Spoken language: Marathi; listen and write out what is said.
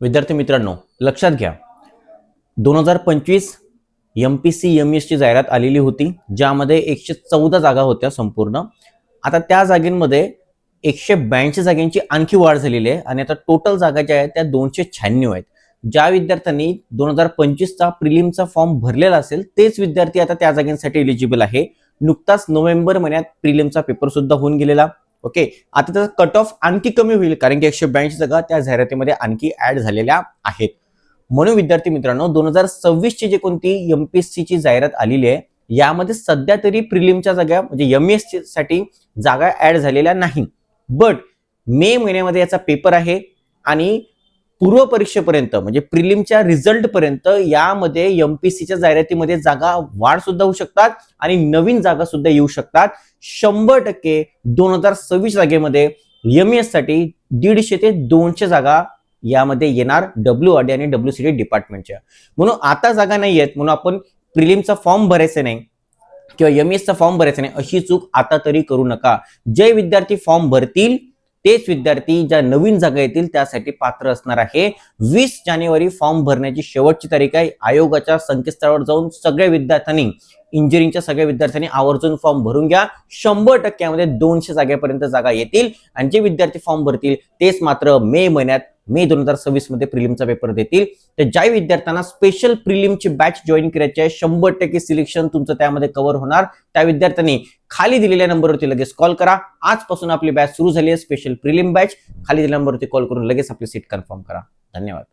विद्यार्थी मित्रांनो लक्षात घ्या. दोन हजार पंचवीस M P S C M जाहिरात आलेली होती ज्यामध्ये एकशे चौदा जागा होत्या संपूर्ण. आता त्या जागेंमध्ये एकशे ब्याऐंशी जागेंची आणखी वाढ झालेली आहे आणि आता टोटल जागा ज्या आहेत त्या दोनशे शहाण्णव आहेत. ज्या विद्यार्थ्यांनी दोन हजार पंचवीसचा प्रिलिमचा फॉर्म भरलेला असेल तेच विद्यार्थी आता त्या जागेंसाठी एलिजिबल आहे. नुकताच नोव्हेंबर महिन्यात प्रिलिमचा पेपर सुद्धा होऊन गेलेला. ओके आता त्याचा कट ऑफ आणखी कमी होईल कारण की एकशे ब्याऐंशी जागा त्या जाहिरातीमध्ये आणखी ऍड झालेल्या आहेत. म्हणून विद्यार्थी मित्रांनो दोन हजार सव्वीस ची जी कोणती एमपीएससी ची जाहिरात आलेली आहे यामध्ये सध्या तरी प्रिलिमच्या जागा म्हणजे एम एससाठी जागा ऍड झालेल्या नाही. बट मे महिन्यामध्ये याचा पेपर आहे आणि पूर्व परीक्षेपर्यंत म्हणजे प्रिलिमच्या रिझल्ट पर्यंत यामध्ये सीच्या जाहिरातीमध्ये जागा वाढ सुद्धा होऊ शकतात आणि नवीन जागा सुद्धा येऊ शकतात. शंभर टक्के दोन हजार सव्वीस जागेमध्ये एम एससाठी दीडशे ते दोनशे जागा यामध्ये येणार डब्ल्यू आर डी आणि डब्ल्यू सी डी डिपार्टमेंटच्या. म्हणून आता जागा नाही आहेत म्हणून आपण प्रिलिमचा फॉर्म भरायचा नाही किंवा एम एसचा फॉर्म भरायचा नाही अशी चूक आता तरी करू नका. जे विद्यार्थी फॉर्म भरतील तेच विद्यार्थी ज्या नवीन जागा येतील त्यासाठी पात्र असणार आहे. वीस जानेवारी फॉर्म भरण्याची शेवटची तारीख आहे. आयोगाच्या संकेतस्थळावर जाऊन सगळ्या विद्यार्थ्यांनी इंजिनिअरिंगच्या सगळ्या विद्यार्थ्यांनी आवर्जून फॉर्म भरून घ्या. शंभर टक्क्यामध्ये दोनशे जागेपर्यंत जागा येतील. आणि जे विद्यार्थी फॉर्म भरतील तेच मात्र मे महिन्यात मे दोन हजार सव्वीसमध्ये प्रिलिमचा पेपर देतील. तर ज्या विद्यार्थ्यांना स्पेशल प्रिलिमची बॅच जॉईन करायची आहे शंभर टक्के सिलेक्शन तुमचं त्यामध्ये कव्हर होणार. त्या विद्यार्थ्यांनी खाली दिलेल्या नंबरवरती लगेच कॉल करा. आजपासून आपली बॅच सुरू झाली आहे स्पेशल प्रिलिम बॅच खाली दिलेल्या नंबरवरती कॉल करून लगेच आपली सीट कन्फर्म करा. धन्यवाद.